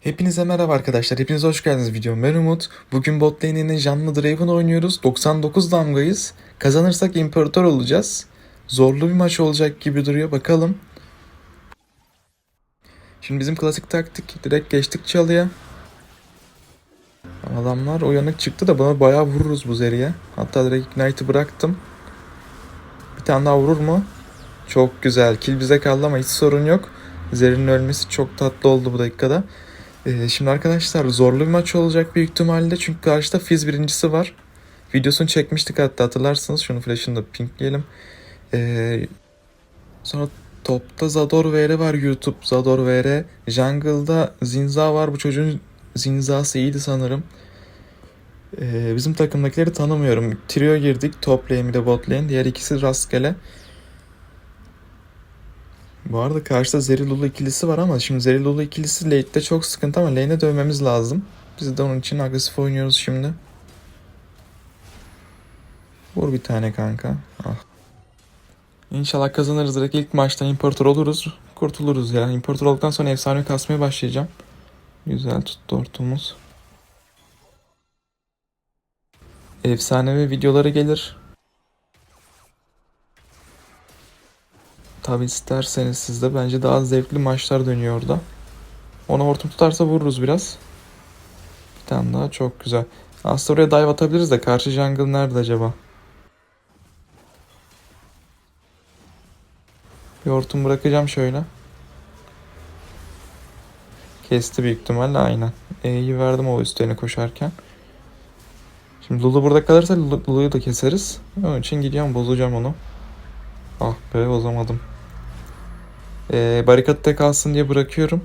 Hepinize merhaba arkadaşlar. Hepiniz hoş geldiniz videoma. Ben Umut. Bugün bot lane'inin Janlı Draven oynuyoruz. 99 damgayız. Kazanırsak imparator olacağız. Zorlu bir maç olacak gibi duruyor. Bakalım. Şimdi bizim klasik taktik direkt geçtik çalıya. Adamlar uyanık çıktı da bana bayağı vururuz bu zeriye. Hatta direkt Ignite'ı bıraktım. Bir tane daha vurur mu? Çok güzel. Kill bize kaldı ama hiç sorun yok. Zer'in ölmesi çok tatlı oldu bu dakikada. Ee, şimdi arkadaşlar zorlu bir maç olacak büyük ihtimalle. Çünkü karşıda Fizz birincisi var. Videosunu çekmiştik hatta hatırlarsınız. Şunu flash'ını da pinkleyelim. Ee, sonra topta Zador VR var YouTube. Zador VR. Jungle'da Zinza var. Bu çocuğun Zinza'sı iyiydi sanırım. Ee, bizim takımdakileri tanımıyorum. Trio girdik. Top lane bir de bot lane. Diğer ikisi rastgele. Bu arada karşıda Zerilulu ikilisi var ama şimdi Zerilulu ikilisi late'de çok sıkıntı ama lane'e dövmemiz lazım. Biz de onun için agresif oynuyoruz şimdi. Vur bir tane kanka. Ah. İnşallah kazanırız direkt ilk maçtan imparator oluruz. Kurtuluruz ya. İmparator olduktan sonra efsane kasmaya başlayacağım. Güzel tuttu ortumuz. Efsanevi videoları gelir. Tabi isterseniz siz de bence daha zevkli maçlar dönüyor orada. Ona hortum tutarsa vururuz biraz. Bir tane daha çok güzel. Aslında oraya dive atabiliriz de karşı jungle nerede acaba? Bir hortum bırakacağım şöyle. Kesti büyük ihtimalle aynen. E'yi verdim o üstlerine koşarken. Şimdi Lulu burada kalırsa Lulu- Lulu'yu da keseriz. Onun için gidiyorum bozacağım onu. Ah be bozamadım. Ee, barikatta kalsın diye bırakıyorum.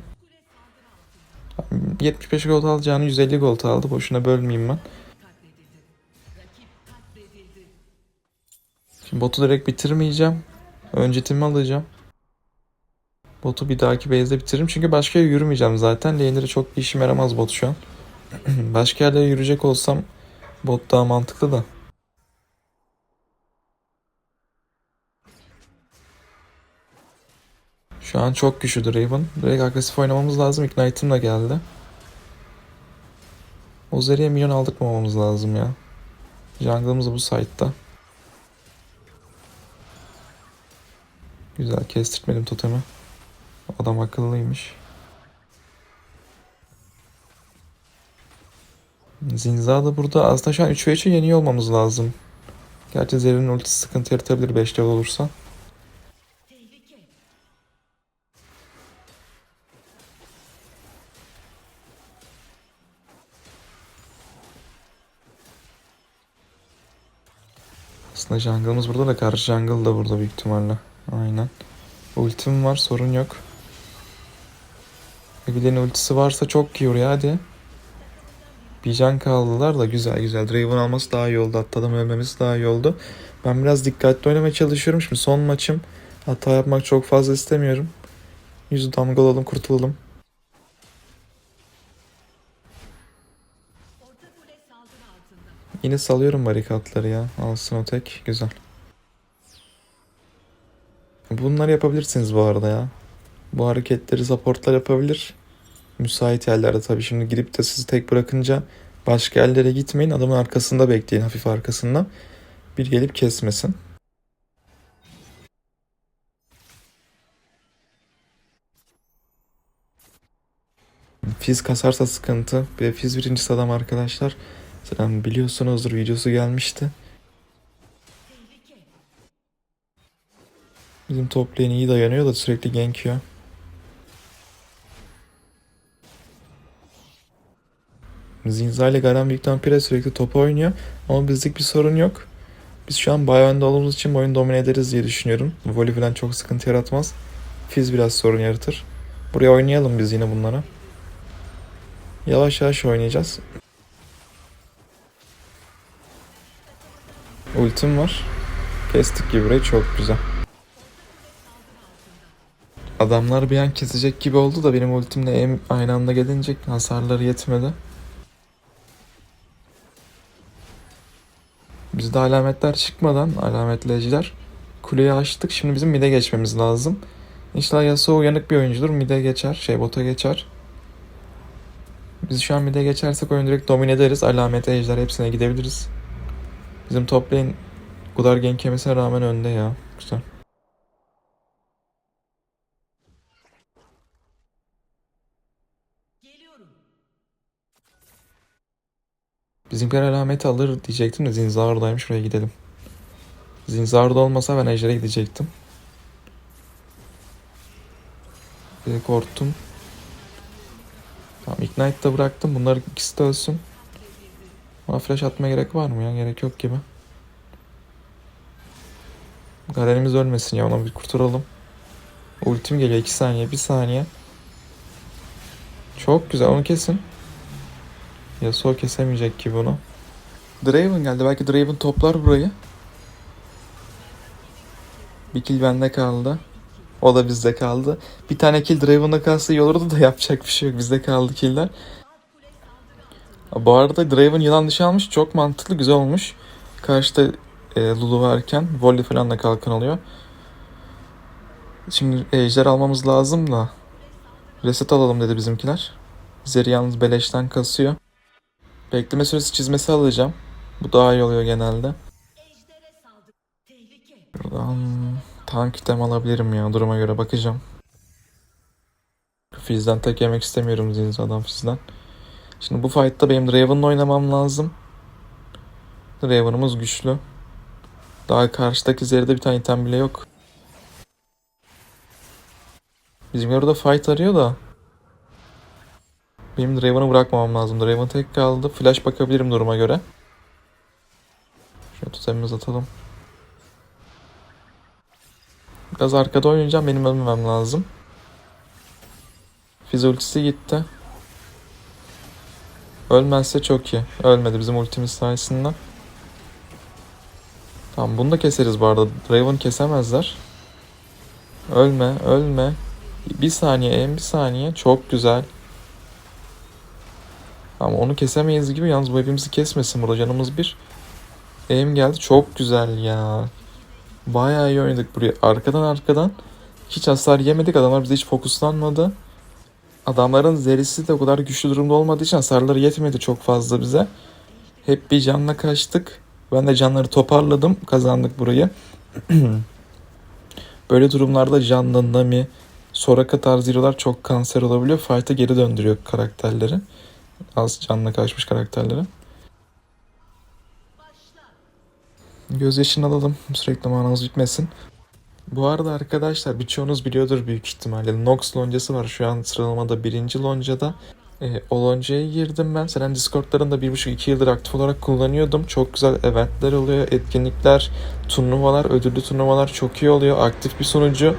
75 gold alacağını 150 gold aldı. Boşuna bölmeyeyim ben. Şimdi botu direkt bitirmeyeceğim. Öncetimi alacağım. Botu bir dahaki base'de bitiririm. Çünkü başka yere yürümeyeceğim zaten. Lane'lere çok bir işime yaramaz bot şu an. başka yerlere yürüyecek olsam bot daha mantıklı da. Şu an çok güçlü Draven. Direkt agresif oynamamız lazım. Ignite'ım da geldi. Ozeri'ye milyon aldırmamamız lazım ya. Jungle'ımız bu site'da. Güzel kestirtmedim totemi. Adam akıllıymış. Zinza da burada aslında şu an 3 ve 3'ü yeniyor olmamız lazım. Gerçi Zerrin'in ultisi sıkıntı yaratabilir 5 level olursa. Aslında jungle'ımız burada da karşı jungle da burada büyük ihtimalle. Aynen. Ultim var sorun yok. Ebilerin ultisi varsa çok iyi oraya hadi. Bir can kaldılar da güzel güzel. Draven alması daha iyi oldu. Hatta adam ölmemesi daha iyi oldu. Ben biraz dikkatli oynamaya çalışıyorum. Şimdi son maçım. Hata yapmak çok fazla istemiyorum. Yüzü damgalalım kurtulalım. Yine salıyorum barikatları ya. Alsın o tek. Güzel. Bunları yapabilirsiniz bu arada ya. Bu hareketleri supportlar yapabilir. Müsait yerlerde tabii şimdi girip de sizi tek bırakınca başka yerlere gitmeyin. Adamın arkasında bekleyin hafif arkasında. Bir gelip kesmesin. Fiz kasarsa sıkıntı. Bir de Fiz birincisi adam arkadaşlar. Zaten biliyorsunuzdur videosu gelmişti. Bizim top lane iyi dayanıyor da sürekli gank. Zinza ile Garen Büyük Vampire sürekli top oynuyor. Ama bizlik bir sorun yok. Biz şu an bayağı önde olduğumuz için oyunu domine ederiz diye düşünüyorum. Volley falan çok sıkıntı yaratmaz. Fizz biraz sorun yaratır. Buraya oynayalım biz yine bunlara. Yavaş yavaş oynayacağız. Ultim var. Kestik gibi burayı çok güzel. Adamlar bir an kesecek gibi oldu da benim ultimle em aynı anda gelince hasarları yetmedi. Bizde alametler çıkmadan alametleyiciler kuleyi açtık. Şimdi bizim mid'e geçmemiz lazım. İnşallah Yasuo uyanık bir oyuncudur. Mid'e geçer, şey bota geçer. Biz şu an bir de geçersek oyunu direkt domine ederiz. Alamet, ejder hepsine gidebiliriz. Bizim top lane kadar gank rağmen önde ya. Güzel. Bizimkiler alameti alır diyecektim de Zinzar'daymış şuraya gidelim. Zinzar'da olmasa ben Ejder'e gidecektim. Bir korktum. Tamam Ignite'da bıraktım. Bunlar ikisi de ölsün. Bana flash atmaya gerek var mı ya? Gerek yok gibi. Garenimiz ölmesin ya ona bir kurtaralım. Ultim geliyor 2 saniye 1 saniye. Çok güzel onu kesin. Yasuo kesemeyecek ki bunu. Draven geldi. Belki Draven toplar burayı. Bir kill bende kaldı. O da bizde kaldı. Bir tane kill Draven'da kalsa iyi olurdu da yapacak bir şey yok. Bizde kaldı killer. Bu arada Draven yılan dışı almış. Çok mantıklı, güzel olmuş. Karşıda e, Lulu varken volley falan da kalkan alıyor. Şimdi ejder almamız lazım da. Reset alalım dedi bizimkiler. Zeri yalnız beleşten kasıyor. Bekleme süresi çizmesi alacağım. Bu daha iyi oluyor genelde. Buradan tank item alabilirim ya. Duruma göre bakacağım. Fizz'den tek yemek istemiyorum Zinza'dan Fizz'den. Şimdi bu fight'ta benim Draven'la oynamam lazım. Draven'ımız güçlü. Daha karşıdaki Zeri'de bir tane item bile yok. Bizim orada fight arıyor da. Benim Draven'ı bırakmamam lazım. Draven tek kaldı. Flash bakabilirim duruma göre. Şöyle tutamımız atalım. Biraz arkada oynayacağım. Benim ölmemem lazım. Fiz gitti. Ölmezse çok iyi. Ölmedi bizim ultimiz sayesinde. Tamam bunu da keseriz bu arada. Draven kesemezler. Ölme, ölme. Bir saniye, en bir saniye. Çok güzel. Ama onu kesemeyiz gibi. Yalnız bu hepimizi kesmesin burada. Canımız bir. Aim geldi. Çok güzel ya. Bayağı iyi oynadık buraya. Arkadan arkadan. Hiç hasar yemedik. Adamlar bize hiç fokuslanmadı. Adamların zerisi de o kadar güçlü durumda olmadığı için hasarları yetmedi çok fazla bize. Hep bir canla kaçtık. Ben de canları toparladım. Kazandık burayı. Böyle durumlarda canlı Nami, Soraka tarzı hero'lar çok kanser olabiliyor. Fight'a geri döndürüyor karakterleri. Az canla kaçmış karakterleri. Gözyaşını alalım. Sürekli manamız bitmesin. Bu arada arkadaşlar birçoğunuz biliyordur büyük ihtimalle. Nox loncası var şu an sıralamada birinci loncada. E, o loncaya girdim ben. Selen Discord'larında bir buçuk iki yıldır aktif olarak kullanıyordum. Çok güzel eventler oluyor, etkinlikler, turnuvalar, ödüllü turnuvalar çok iyi oluyor. Aktif bir sunucu.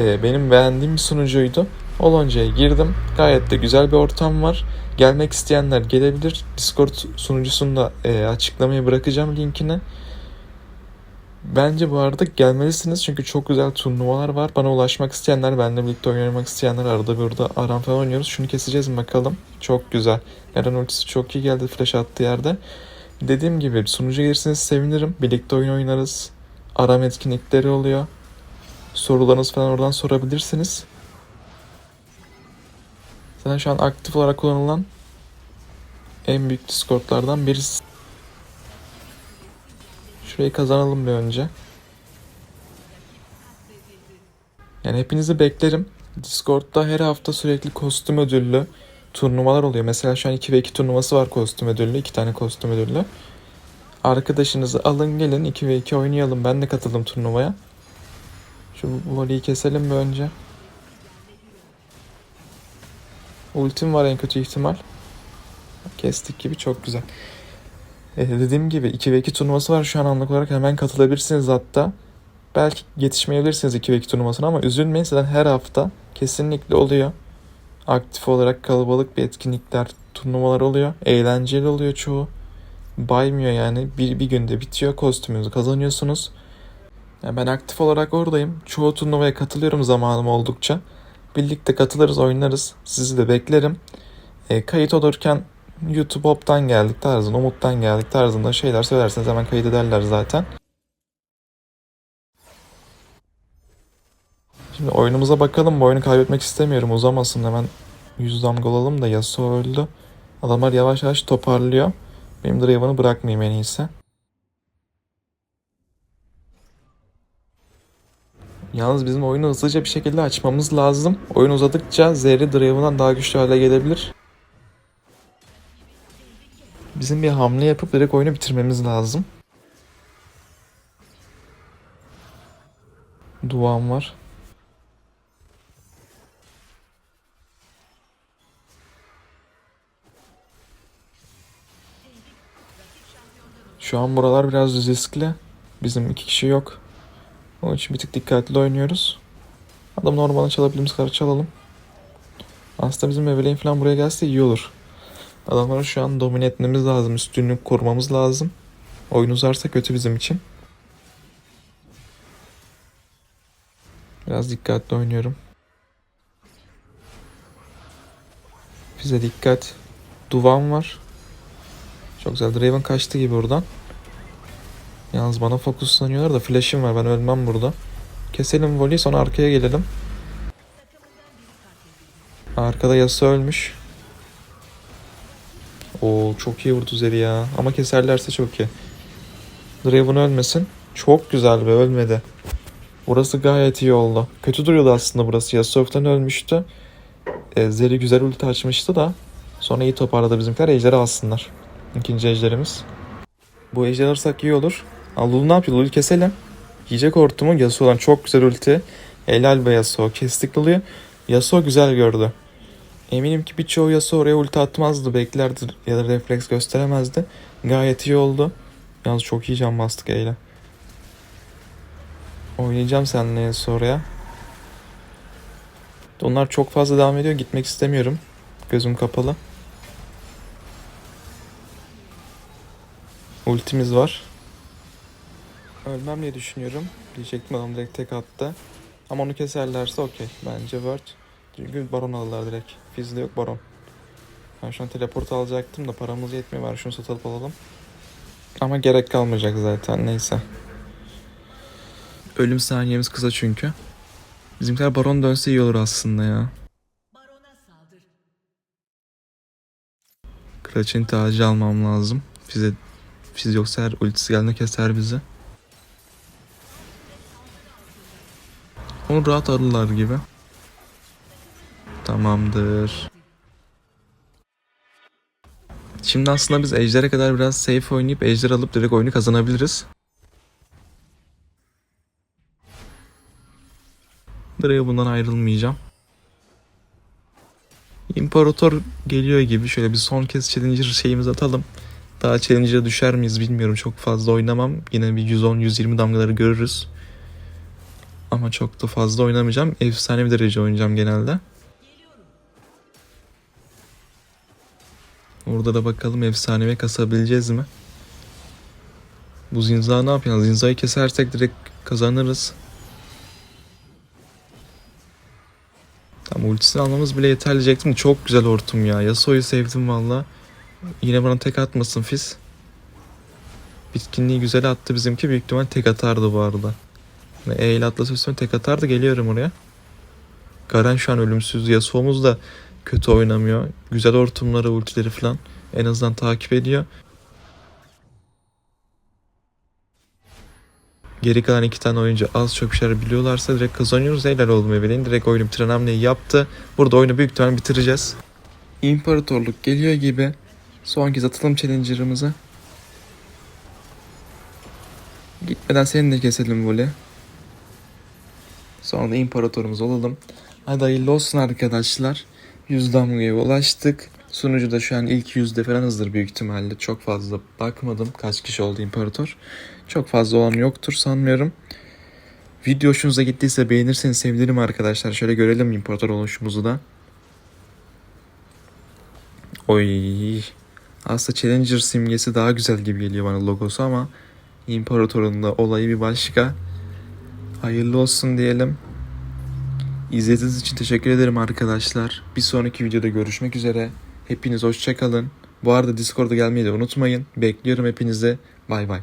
E, benim beğendiğim bir sunucuydu. O loncaya girdim. Gayet de güzel bir ortam var. Gelmek isteyenler gelebilir. Discord sunucusunda e, açıklamaya bırakacağım linkini. Bence bu arada gelmelisiniz çünkü çok güzel turnuvalar var. Bana ulaşmak isteyenler, benimle birlikte oynamak isteyenler arada burada aram falan oynuyoruz. Şunu keseceğiz bakalım. Çok güzel. Eren ultisi çok iyi geldi flash attığı yerde. Dediğim gibi sunucuya gelirseniz sevinirim. Birlikte oyun oynarız. Aram etkinlikleri oluyor. Sorularınız falan oradan sorabilirsiniz. Zaten şu an aktif olarak kullanılan en büyük Discord'lardan birisi. Şurayı kazanalım bir önce. Yani hepinizi beklerim. Discord'da her hafta sürekli kostüm ödüllü turnuvalar oluyor. Mesela şu an 2 ve 2 turnuvası var kostüm ödüllü. 2 tane kostüm ödüllü. Arkadaşınızı alın gelin 2 ve 2 oynayalım. Ben de katıldım turnuvaya. Şu voleyi keselim bir önce. Ultim var en kötü ihtimal. Kestik gibi çok güzel. Ee, dediğim gibi 2 ve 2 turnuvası var şu an anlık olarak hemen katılabilirsiniz hatta. Belki yetişmeyebilirsiniz 2 ve 2 turnuvasına ama üzülmeyin zaten her hafta kesinlikle oluyor. Aktif olarak kalabalık bir etkinlikler, turnuvalar oluyor. Eğlenceli oluyor çoğu. Baymıyor yani. Bir, bir günde bitiyor. Kostümünüzü kazanıyorsunuz. Yani ben aktif olarak oradayım. Çoğu turnuvaya katılıyorum zamanım oldukça. Birlikte katılırız, oynarız. Sizi de beklerim. E, kayıt olurken YouTube Hop'tan geldik tarzında, Umut'tan geldik tarzında şeyler söylerseniz hemen kayıt ederler zaten. Şimdi oyunumuza bakalım. Bu oyunu kaybetmek istemiyorum. Uzamasın hemen Yüz damga olalım da Yasuo öldü. Adamlar yavaş yavaş toparlıyor. Benim Draven'ı bırakmayayım en iyisi. Yalnız bizim oyunu hızlıca bir şekilde açmamız lazım. Oyun uzadıkça Zeri Draven'dan daha güçlü hale gelebilir. Bizim bir hamle yapıp direkt oyunu bitirmemiz lazım. Duam var. Şu an buralar biraz riskli. Bizim iki kişi yok. Onun için bir tık dikkatli oynuyoruz. Adamın ormanı çalabildiğimiz kadar çalalım. Aslında bizim Evelyn falan buraya gelse iyi olur. Adamları şu an domine etmemiz lazım. Üstünlük korumamız lazım. Oyun uzarsa kötü bizim için. Biraz dikkatli oynuyorum. Bize dikkat. Duvan var. Çok güzel. Draven kaçtı gibi buradan. Yalnız bana fokuslanıyorlar da flash'im var. Ben ölmem burada. Keselim voleyi sonra arkaya gelelim. Arkada Yasuo ölmüş. Oo çok iyi vurdu Zeri ya. Ama keserlerse çok iyi. Draven ölmesin. Çok güzel be ölmedi. Burası gayet iyi oldu. Kötü duruyordu aslında burası. Yasuo'dan ölmüştü. E, Zeri güzel ulti açmıştı da. Sonra iyi toparladı bizimkiler. Ejderi alsınlar. İkinci ejderimiz. Bu ejderi alırsak iyi olur. Lulu ne yapıyor? Lulu'yu keselim. Yiyecek hortumu Yasuo'dan çok güzel ulti. Helal be Yasuo. Kestik Lulu'yu. Yasuo güzel gördü. Eminim ki birçoğu Yasuo oraya ulti atmazdı. Beklerdi ya da refleks gösteremezdi. Gayet iyi oldu. Yalnız çok iyi can bastık Eyle. Oynayacağım seninle Yasuo oraya. Onlar çok fazla devam ediyor. Gitmek istemiyorum. Gözüm kapalı. Ultimiz var. Ölmem diye düşünüyorum. Diyecektim adam direkt tek attı. Ama onu keserlerse okey. Bence Word. Çünkü baron alırlar direkt. Fizzle yok baron. Ben şu an teleport alacaktım da paramız yetmiyor. Bari şunu satıp alalım. Ama gerek kalmayacak zaten neyse. Ölüm saniyemiz kısa çünkü. Bizimkiler baron dönse iyi olur aslında ya. Kraliçenin tacı almam lazım. Fize, Fiz yoksa her ultisi geldiğinde keser bizi. Onu rahat alırlar gibi. Tamamdır. Şimdi aslında biz Ejder'e kadar biraz safe oynayıp Ejder alıp direkt oyunu kazanabiliriz. Buraya bundan ayrılmayacağım. İmparator geliyor gibi şöyle bir son kez Challenger şeyimizi atalım. Daha Challenger'a düşer miyiz bilmiyorum. Çok fazla oynamam. Yine bir 110-120 damgaları görürüz. Ama çok da fazla oynamayacağım. Efsane bir derece oynayacağım genelde. Orada da bakalım efsanevi kasabileceğiz mi? Bu zinza ne yapıyor? Zinzayı kesersek direkt kazanırız. Tam ultisini almamız bile yeterli diyecektim. Çok güzel hortum ya. Yasuo'yu sevdim valla. Yine bana tek atmasın Fizz. Bitkinliği güzel attı bizimki. Büyük ihtimal tek atardı bu arada. Ve E ile Atlas üstüne tek atardı. Geliyorum oraya. Garen şu an ölümsüz. Yasuo'muz da kötü oynamıyor. Güzel hortumları, ultileri falan. En azından takip ediyor. Geri kalan iki tane oyuncu az çok şeyler biliyorlarsa direkt kazanıyoruz. Helal oldum Evelyn. Direkt oyunu bitiren hamleyi yaptı. Burada oyunu büyük ihtimalle bitireceğiz. İmparatorluk geliyor gibi. Son kez atalım challenger'ımızı. Gitmeden seni de keselim voley. Sonra da imparatorumuz olalım. Hadi hayırlı olsun arkadaşlar. 100 damgaya ulaştık. Sunucu da şu an ilk yüzde falan hızdır büyük ihtimalle. Çok fazla bakmadım kaç kişi oldu imparator. Çok fazla olan yoktur sanmıyorum. Video hoşunuza gittiyse beğenirseniz sevinirim arkadaşlar. Şöyle görelim imparator oluşumuzu da. Oy. Aslında Challenger simgesi daha güzel gibi geliyor bana logosu ama İmparator'un da olayı bir başka. Hayırlı olsun diyelim. İzlediğiniz için teşekkür ederim arkadaşlar. Bir sonraki videoda görüşmek üzere. Hepiniz hoşçakalın. Bu arada Discord'a gelmeyi de unutmayın. Bekliyorum hepinizi. Bay bay.